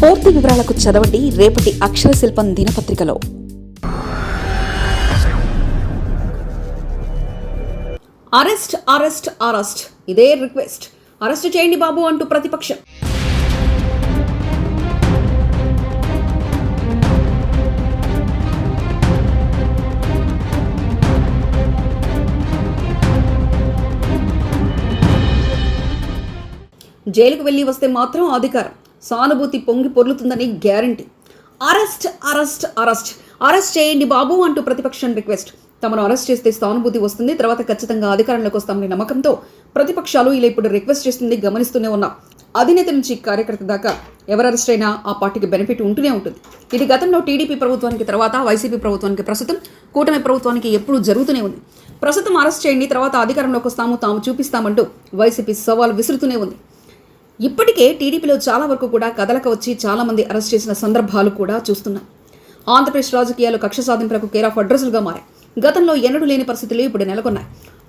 పూర్తి వివరాలకు చదవండి రేపటి అక్షర శిల్పం దినపత్రికలో. Arrest arrest arrest. ఇదే రిక్వెస్ట్. అరెస్ట్ చేయండి బాబు అంటూ ప్రతిపక్షం. జైలుకు వెళ్ళి వస్తే మాత్రం అధికారం. సానుభూతి పొంగి పొర్లుతుందని guarantee. Arrest arrest arrest. Arrest చేయండి బాబు అంటూ ప్రతిపక్షం రిక్వెస్ట్. తమను అరెస్ట్ చేస్తే సానుభూతి వస్తుంది తర్వాత ఖచ్చితంగా అధికారంలోకి వస్తామనే నమ్మకంతో ప్రతిపక్షాలు ఇలా ఇప్పుడు రిక్వెస్ట్ చేస్తుంది గమనిస్తూనే ఉన్నాం. అధినేత నుంచి కార్యకర్త దాకా ఎవరు అరెస్ట్ అయినా ఆ పార్టీకి బెనిఫిట్ ఉంటూనే ఉంటుంది. ఇది గతంలో టీడీపీ ప్రభుత్వానికి తర్వాత వైసీపీ ప్రభుత్వానికి ప్రస్తుతం కూటమి ప్రభుత్వానికి ఎప్పుడూ జరుగుతూనే ఉంది. ప్రస్తుతం అరెస్ట్ చేయండి తర్వాత అధికారంలోకి వస్తాము తాము చూపిస్తామంటూ వైసీపీ సవాల్ విసురుతూనే ఉంది. ఇప్పటికే టీడీపీలో చాలా వరకు కూడా కదలక వచ్చి చాలామంది అరెస్ట్ చేసిన సందర్భాలు కూడా చూస్తున్నాం. ఆంధ్రప్రదేశ్ రాజకీయాలు కక్ష సాధింపులకు కేర్ ఆఫ్ అడ్రస్లుగా మారాయి. గతంలో ఎన్నడూ లేని పరిస్థితులు ఇప్పుడు నెలకొన్నాయి.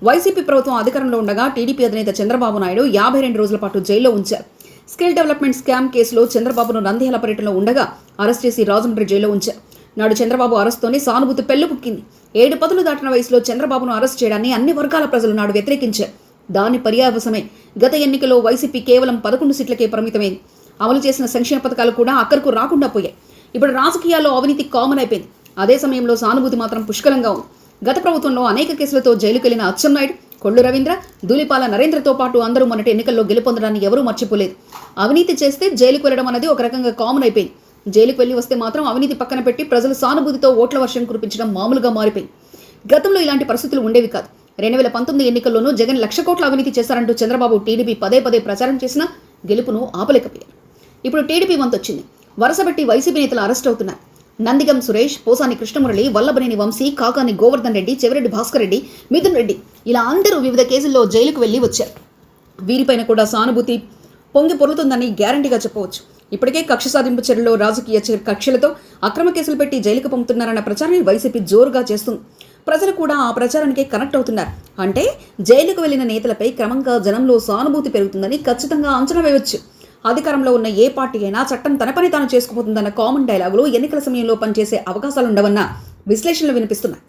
వైసీపీ ప్రభుత్వం అధికారంలో ఉండగా టీడీపీ అధినేత చంద్రబాబు నాయుడు యాభై రెండు రోజుల పాటు జైల్లో ఉంచారు. స్కిల్ డెవలప్మెంట్ స్కామ్ కేసులో చంద్రబాబును నంద్యాల పర్యటనలో ఉండగా అరెస్ట్ చేసి రాజమండ్రి జైల్లో ఉంచారు. నాడు చంద్రబాబు అరెస్ట్తోనే సానుభూతి పెళ్ళిపుక్కింది ఏడు పదులు దాటిన వయసులో చంద్రబాబును అరెస్ట్ చేయడాన్ని అన్ని వర్గాల ప్రజలు నాడు వ్యతిరేకించారు. దాని పర్యావసమే. గత ఎన్నికలో వైసీపీ కేవలం పదకొండు సీట్లకే పరిమితమైంది అమలు చేసిన సంక్షేమ పథకాలు కూడా అక్కడకు రాకుండా పోయాయి. ఇప్పుడు రాజకీయాల్లో అవినీతి కామన్ అయిపోయింది. అదే సమయంలో సానుభూతి మాత్రం పుష్కలంగా ఉంది. గత ప్రభుత్వంలో అనేక కేసులతో జైలుకెళ్ళిన అచ్చెన్నాయుడు కొల్లు రవీంద్ర ధూళిపాల నరేంద్రతో పాటు అందరూ మొన్నటి ఎన్నికల్లో గెలుపొందడాన్ని ఎవరూ మర్చిపోలేదు. అవినీతి చేస్తే జైలుకు వెళ్ళడం అనేది ఒక రకంగా కామన్ అయిపోయింది. జైలుకు వెళ్ళి వస్తే మాత్రం అవినీతి పక్కన పెట్టి ప్రజలు సానుభూతితో ఓట్ల వర్షం కురిపించడం మామూలుగా మారిపోయింది. గతంలో ఇలాంటి పరిస్థితులు ఉండేవి కాదు. రెండు వేల పంతొమ్మిది ఎన్నికల్లోనూ జగన్ లక్ష కోట్ల అవినీతి చేశారంటూ చంద్రబాబు టీడీపీ పదే పదే ప్రచారం చేసినా గెలుపును ఆపలేకపోయారు. ఇప్పుడు టీడీపీ వంతొచ్చింది. వరుసబెట్టి వైసీపీ నేతలు అరెస్ట్ అవుతున్నారు. నందిగం సురేష్ పోసాని కృష్ణమురళి వల్లభనేని వంశీ కాకాని గోవర్ధన్ రెడ్డి చెవిరెడ్డి భాస్కర్ రెడ్డి మిథున్ రెడ్డి ఇలా అందరూ వివిధ కేసుల్లో జైలుకు వెళ్ళి వచ్చారు. వీరిపైన కూడా సానుభూతి పొంగి పొర్లుతుందని గ్యారంటీగా చెప్పవచ్చు. ఇప్పటికే కక్ష సాధింపు చర్యలో రాజకీయ కక్షలతో అక్రమ కేసులు పెట్టి జైలుకు పంపుతున్నారన్న ప్రచారాన్ని వైసీపీ జోరుగా చేస్తుంది. ప్రజలు కూడా ఆ ప్రచారానికే కనెక్ట్ అవుతున్నారు. అంటే జైలుకు వెళ్ళిన నేతలపై క్రమంగా జనంలో సానుభూతి పెరుగుతుందని ఖచ్చితంగా అంచనా వేయవచ్చు. అధికారంలో ఉన్న ఏ పార్టీ అయినా చట్టం తన పని తాను చేసుకుపోతుందన్న కామన్ డైలాగులు ఎన్నికల సమయంలో పనిచేసే అవకాశాలుండవన్న విశ్లేషణలు వినిపిస్తున్నాయి.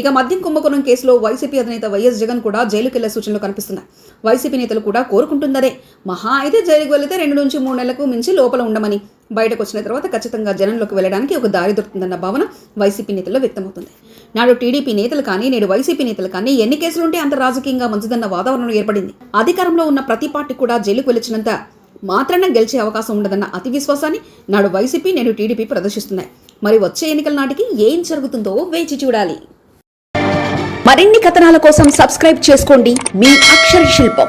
ఇక మద్యం కుంభకోణం కేసులో వైసీపీ అధినేత వైఎస్ జగన్ కూడా జైలుకెళ్ళే సూచనలు కనిపిస్తున్నాయి. వైసీపీ నేతలు కూడా కోరుకుంటుందరే మహా అయితే జైలుకు వెళితే రెండు నుంచి మూడు నెలలకు మించి లోపల ఉండమని బయటకు వచ్చిన తర్వాత ఖచ్చితంగా జనంలోకి వెళ్ళడానికి ఒక దారి దొరుకుతుందన్న భావన వైసీపీ నేతల్లో వ్యక్తమవుతుంది. నాడు టీడీపీ నేతలు కానీ నేడు వైసీపీ నేతలు కానీ ఎన్ని కేసులుంటే అంత రాజకీయంగా మంచిదన్న వాతావరణం ఏర్పడింది. అధికారంలో ఉన్న ప్రతి పార్టీ కూడా జైలుకు వెళ్ళినంత మాత్రాన గెలిచే అవకాశం ఉండదన్న అతి విశ్వాసాన్ని నాడు వైసీపీ నేడు టీడీపీ ప్రదర్శిస్తున్నాయి. మరి వచ్చే ఎన్నికల నాటికి ఏం జరుగుతుందో వేచి చూడాలి. మరిన్ని కథనాల కోసం సబ్స్క్రైబ్ చేసుకోండి. మీ అక్షర శిల్పం.